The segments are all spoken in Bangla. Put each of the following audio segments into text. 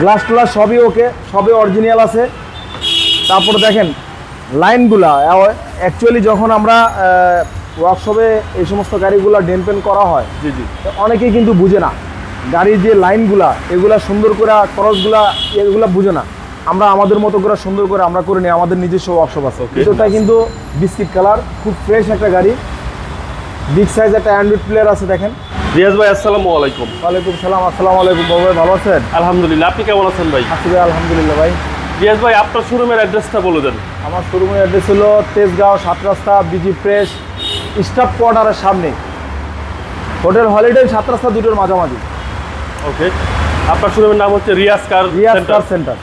গ্লাস টুলাস সবই ওকে সবই অরিজিনাল আছে। তারপরে দেখেন লাইনগুলা অ্যাকচুয়ালি যখন আমরা ওয়ার্কশপে এই সমস্ত গাড়িগুলো ডেনপেন করা হয় জি জি। অনেকেই কিন্তু বুঝে না। গাড়ির যে লাইনগুলা এগুলা সুন্দর করে ক্রসগুলা এগুলা বুঝে না। আমরা আমাদের মতো করে সুন্দর করে আমরা করে নিই আমাদের নিজস্ব ওয়ার্কশপ আছে. এটা কিন্তু বিস্কিট কালার খুব ফ্রেশ একটা গাড়ি। বিগ সাইজ একটা অ্যান্ড্রয়েড প্লেয়ার আছে দেখেন। রিয়াজ ভাই আসসালামু আলাইকুম। ওয়ালাইকুম সালাম আসসালামু আলাইকুম বাবু ভাই ভালো আছেন? আলহামদুলিল্লাহ আপনি কেমন আছেন ভাই? আছি ভাই আলহামদুলিল্লাহ ভাই। রিয়াজ ভাই আপনার শোরুমের অ্যাড্রেসটা বলে দেন। আমার শোরুমের অ্যাড্রেস হলো তেজগাঁও সাত রাস্তা বিজি প্রেস স্টাফ কোয়ার্টারের সামনে। হোটেল হলিডে সাত রাস্তা দুটোর মাঝামাঝি। ওকে। আপনার শোরুমের নাম হচ্ছে Riaz car Riaz car centre.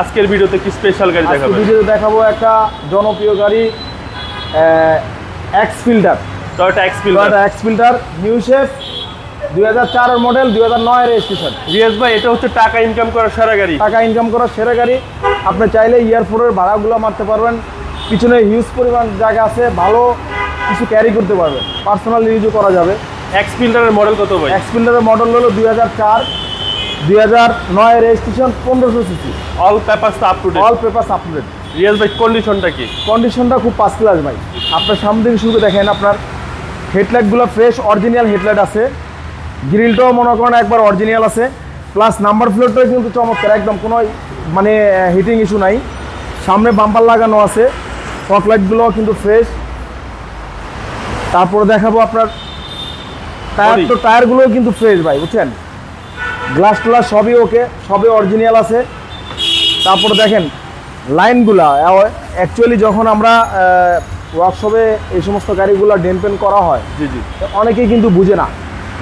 আজকের ভিডিওতে কি স্পেশাল গাড়ি দেখাবেন? ভিডিওতে দেখাবো একটা জনপ্রিয় গাড়ি X fielder Toyota এক্সপিল Toyota X fielder new shape দুই হাজার চারের মডেল দুই হাজার নয় রেজিস্ট্রেশন রিয়াজ ভাই এটা হচ্ছে টাকা ইনকাম করার সারা গাড়ি। টাকা ইনকাম করার সেরা গাড়ি। আপনি চাইলে ইয়ারফোনের ভাড়াগুলো মারতে পারবেন। পিছনে হিউজ পরিমাণ জায়গা আছে ভালো কিছু ক্যারি করতে পারবেন। পার্সোনাল ইউজও করা যাবে। এক্সপিল্ডারের মডেল কত ভাই? এক্স মডেল হলো দুই হাজার চার দুই হাজার নয় রেজিস্ট্রেশন পনেরোশো CC all papers up to date all paper update Riaz ভাই কন্ডিশনটা কি? কন্ডিশনটা খুব পাঁচ ক্লাস ভাই। আপনার সামনে থেকে শুরু দেখেন আপনার হেডলাইটগুলো ফ্রেশ অরিজিনাল হেডলাইট আছে। গ্রিলটাও মনে করেন একবার অরিজিনাল আছে। প্লাস নাম্বার প্লেটটাও কিন্তু চমৎকার একদম কোনো মানে হিটিং ইস্যু নাই। সামনে বাম্পার লাগানো আছে ফক লাইটগুলোও কিন্তু ফ্রেশ তারপরে দেখাবো আপনার টায়ার তো টায়ারগুলোও কিন্তু ফ্রেশ ভাই বুঝছেন? গ্লাস টুলাস সবই ওকে সবই অরিজিনাল আছে। তারপরে দেখেন লাইনগুলা অ্যাকচুয়ালি যখন আমরা ওয়ার্কশপে এই সমস্ত গাড়িগুলো ডেনপেন করা হয় জি জি। অনেকেই কিন্তু বুঝে না।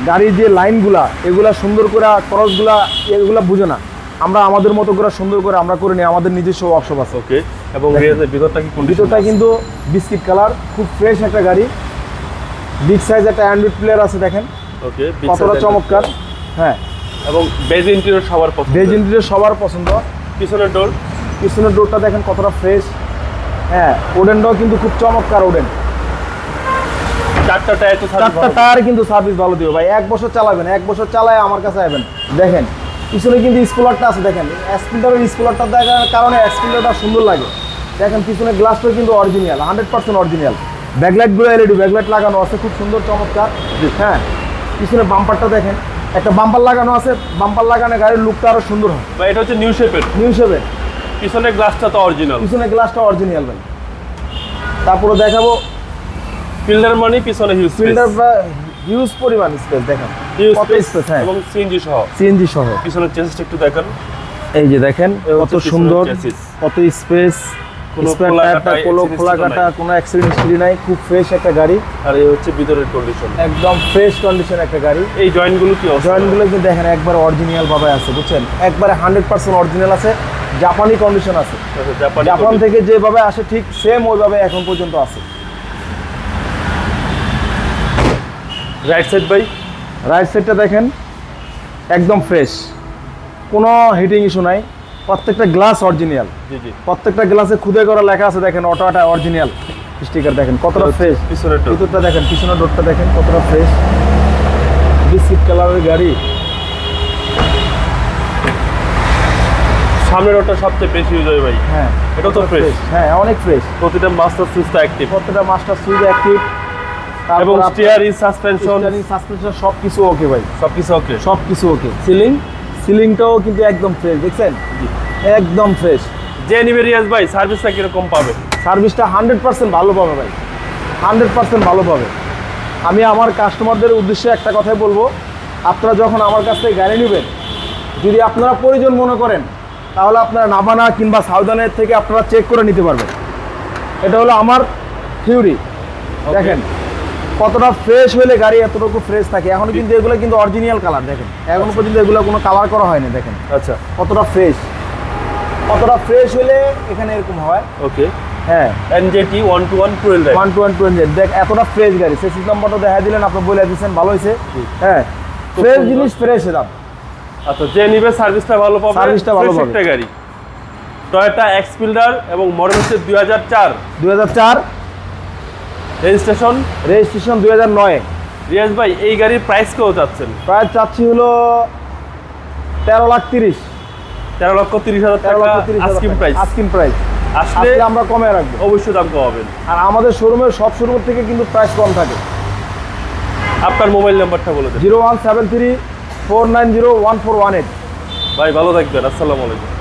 গাড়ির যে লাইনগুলা এগুলা সুন্দর করে ক্রসগুলা এগুলা বুঝে না। আমরা আমাদের মতো করে সুন্দর করে আমরা করে নিই আমাদের নিজস্ব ওয়ার্কশপ আছে। ওকে এবং ভিতরটা কি ভিতরটা কিন্তু বিস্কিট কালার খুব ফ্রেশ একটা গাড়ি। বিগ সাইজ একটা অ্যান্ড্রয়েড প্লেয়ার আছে দেখেন। ওকে কতটা চমৎকার। হ্যাঁ। এবং বেজ ইন্টেরিয়র সবার পছন্দ ভেজ ইন্টেরিয়র সবার পছন্দ। পিছনের ডোর পিছনের ডোরটা দেখেন কতটা ফ্রেশ হ্যাঁ ওডেনটাও কিন্তু খুব চমৎকার ওডেন চারটা টায়ার তো চারটা টায়ার কিন্তু সার্ভিস ভালো দিও ভাই। এক বছর চালাবেন এক বছর চালায় আমার কাছে আসবেন দেখেন পিছনে কিন্তু স্কুলারটা আছে দেখেন। স্পিল্টারের স্কুলারটা দেখার কারণে স্পিল্টারটা সুন্দর লাগে। দেখেন পিছনে গ্লাসটা কিন্তু অরিজিনাল হান্ড্রেড পার্সেন্ট অরিজিনাল ব্যাকলাইটগুলো এলইডি ব্যাকলাইট লাগানো আছে খুব সুন্দর চমৎকার। হ্যাঁ পিছনে বাম্পারটা দেখেন। একটা বাম্পার লাগানো আছে বাম্পার লাগানো গাড়ির লুকটা আরও সুন্দর হয়। বা এটা হচ্ছে নিউ শেপের নিউ সেভেন পিছনের গ্লাসটা তো অরিজিনাল পিছনে গ্লাসটা অরিজিনাল ভাই। তারপরে দেখাবো ফিল্ডার মানে পিছনে হিউজ ফিল্টার হিউজ পরিমাণ স্পেস দেখেন। কত স্পেস হ্যাঁ। এবং সিএনজি সহ। সিএনজি সহ। পিছনের চেসিসটা একটু দেখান। এই যে দেখেন কত সুন্দর কত স্পেস কোনো খোলা কাটা, অ্যাক্সিডেন্ট হিস্ট্রি নাই। খুব ফ্রেশ একটা গাড়ি। আর এই হচ্ছে ভিতরের কন্ডিশন একদম ফ্রেশ কন্ডিশন একটা গাড়ি। এই জয়েন্টগুলো কি জয়েন্টগুলো কিন্তু দেখেন একবার অরিজিনাল ভাবে আছে বুঝছেন? একবারে হান্ড্রেড পার্সেন্ট অরিজিনাল আছে জাপানি কন্ডিশন আছে। আচ্ছা, জাপান থেকে যেভাবে আসে ঠিক সেম ওইভাবে এখন পর্যন্ত আছে। রাইট সাইড বাই রাইট সাইডটা দেখেন একদম ফ্রেশ কোনো হিটিং ইস্যু নাই। প্রত্যেকটা গ্লাস অরিজিনাল প্রত্যেকটা গ্লাসে খুদে করা লেখা আছে দেখেন অটোটা অরিজিনাল স্টিকার দেখেন কতটা ফ্রেশ পিছনের ভিতরটা দেখেন পিছনের ডোরটা দেখেন কতটা ফ্রেশ বিস্কিট কালারের গাড়ি। সামনের ডোরটা সবচেয়ে বেশি ইউজ হয় ভাই। হ্যাঁ। এটা তো ফ্রেশ হ্যাঁ অনেক ফ্রেশ প্রতিটা মাস্টার সুইচটা অ্যাক্টিভ প্রত্যেকটা মাস্টার সুইচ অ্যাক্টিভ এবং স্টিয়ারিং সাসপেনশন সাসপেনশন সব কিছু ওকে ভাই। সবকিছু ওকে সব কিছু ওকে সিলিং সিলিংটাও কিন্তু একদম ফ্রেশ দেখছেন? একদম ফ্রেশ যে নিবে রিয়াজ ভাই সার্ভিসটা কীরকম পাবে? সার্ভিসটা হান্ড্রেড পার্সেন্ট ভালো পাবে ভাই। হান্ড্রেড পার্সেন্ট ভালো পাবে। আমি আমার কাস্টমারদের উদ্দেশ্যে একটা কথাই বলব। আপনারা যখন আমার কাছ থেকে গাড়ি নেবেন যদি আপনারা প্রয়োজন মনে করেন তাহলে আপনারা নাবানা কিংবা সাউদানের থেকে আপনারা চেক করে নিতে পারবেন। এটা হলো আমার থিওরি দেখেন কতটা ফ্রেশ হলে গাড়ি এতটুকু ফ্রেশ থাকে? এখন কিন্তু এগুলো কিন্তু অরিজিনাল কালার দেখেন। এখনও পর্যন্ত এগুলো কোনো কালার করা হয়নি দেখেন। আচ্ছা। কতটা ফ্রেশ কতটা ফ্রেশ হলে এখানে এরকম হয়। ওকে হ্যাঁ। NJT one two one twelve one two one দেখ এতটা ফ্রেশ গাড়ি। সেসিস নাম্বারটা দেখা দিলেন আপনি বলে দিচ্ছেন ভালো হয়েছে। হ্যাঁ। ফ্রেশ জিনিস ফ্রেশ দাম আচ্ছা যে নিবে সার্ভিসটা ভালো পাবে সার্ভিসটা ভালো পাবে। গাড়ি। টয়োটা এক্সপিল্ডার এবং মডেল হচ্ছে দুই হাজার চার। দুই হাজার চার। রেজিস্ট্রেশন রেজিস্ট্রেশন দুই হাজার নয়। রিয়াজ ভাই এই গাড়ির প্রাইস কেউ চাচ্ছেন? প্রায় চাচ্ছি হলো তেরো লাখ তিরিশ। তেরো লক্ষ তিরিশ হাজার তেরো লক্ষ তিরিশ প্রাইস প্রাইস আসলে আসলে আমরা কমে রাখব। অবশ্যই দাম কমাবেন। আর আমাদের শোরুমের সব শোরুমের থেকে কিন্তু প্রাইস কম থাকে। আপনার মোবাইল নাম্বারটা বলে দেন। Zero one seven three four nine zero one four one eight. ভাই ভালো থাকবেন। আসসালামু আলাইকুম।